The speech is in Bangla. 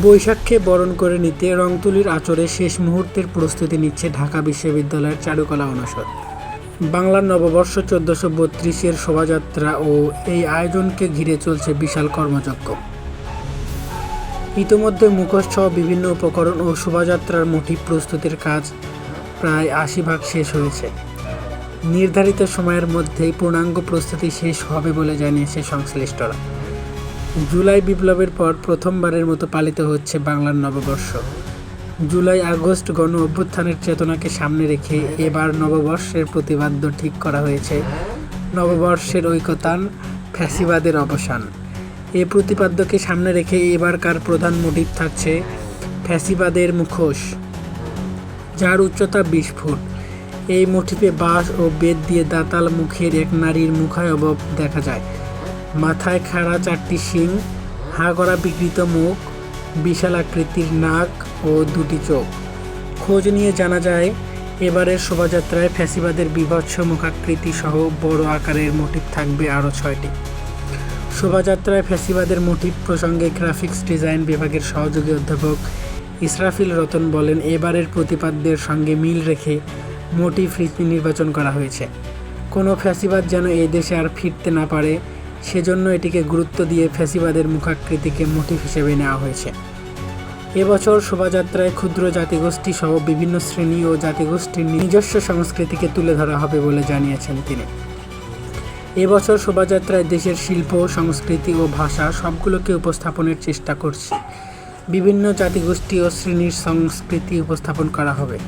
বৈশাখকে বরণ করে নিতে রংতুলির আচরে শেষ মুহূর্তের প্রস্তুতি নিচ্ছে ঢাকা বিশ্ববিদ্যালয়ের চারুকলা অনুষদ। বাংলার নববর্ষ চোদ্দোশো বত্রিশের শোভাযাত্রা ও এই আয়োজনকে ঘিরে চলছে বিশাল কর্মযজ্ঞ। ইতোমধ্যে মুখোশসহ বিভিন্ন উপকরণ ও শোভাযাত্রার মোটিভ প্রস্তুতির কাজ প্রায় আশি ভাগ শেষ হয়েছে। নির্ধারিত সময়ের মধ্যেই পূর্ণাঙ্গ প্রস্তুতি শেষ হবে বলে জানিয়েছে সংশ্লিষ্টরা। জুলাই বিপ্লবের পর প্রথমবারের মতো পালিত হচ্ছে বাংলার নববর্ষ। জুলাই আগস্ট গণ অভ্যুত্থানের চেতনাকে সামনে রেখে এবার নববর্ষের প্রতিবাদ্য ঠিক করা হয়েছে। নববর্ষের ঐকতান, ফ্যাসিবাদের অবসান। এ প্রতিপাদ্যকে সামনে রেখে এবারকার প্রধান মোটিভ থাকছে ফ্যাসিবাদের মুখোশ। যার উচ্চতা বিশ ফুট। এই মোটিফে বাঁশ ও বেত দিয়ে দাতাল মুখের এক নারীর মুখায়বব দেখা যায়। মাথায় খাড়া চারটি শিং, হা করা বিকৃত মুখ, বিশাল আকৃতির নাক ও দুটি চোখ। খোঁজ নিয়ে জানা যায়, এবারের শোভাযাত্রায় ফ্যাসিবাদের বিভৎস মুখাকৃতি সহ বড় আকারের মোটিভ থাকবে আরও ছয়টি। শোভাযাত্রায় ফ্যাসিবাদের মোটিভ প্রসঙ্গে গ্রাফিক্স ডিজাইন বিভাগের সহযোগী অধ্যাপক ইসরাফিল রতন বলেন, এবারের প্রতিপাদ্যের সঙ্গে মিল রেখে মোটিভ রীতি নির্বাচন করা হয়েছে। কোনো ফ্যাসিবাদ যেন এই দেশে আর ফিরতে না পারে সেজন্য এটিকে গুরুত্ব দিয়ে ফ্যাসিবাদের মুখাকৃতিকে মোটিভ হিসেবে নেওয়া হয়েছে। এবছর শোভাযাত্রায় ক্ষুদ্র জাতিগোষ্ঠী সহ বিভিন্ন শ্রেণি ও জাতিগোষ্ঠীর নিজস্ব সংস্কৃতিকে তুলে ধরা হবে বলে জানিয়েছেন তিনি। এবছর শোভাযাত্রায় দেশের শিল্প, সংস্কৃতি ও ভাষা সবগুলোকে উপস্থাপনের চেষ্টা করছি। বিভিন্ন জাতিগোষ্ঠী ও শ্রেণির সংস্কৃতি উপস্থাপন করা হবে।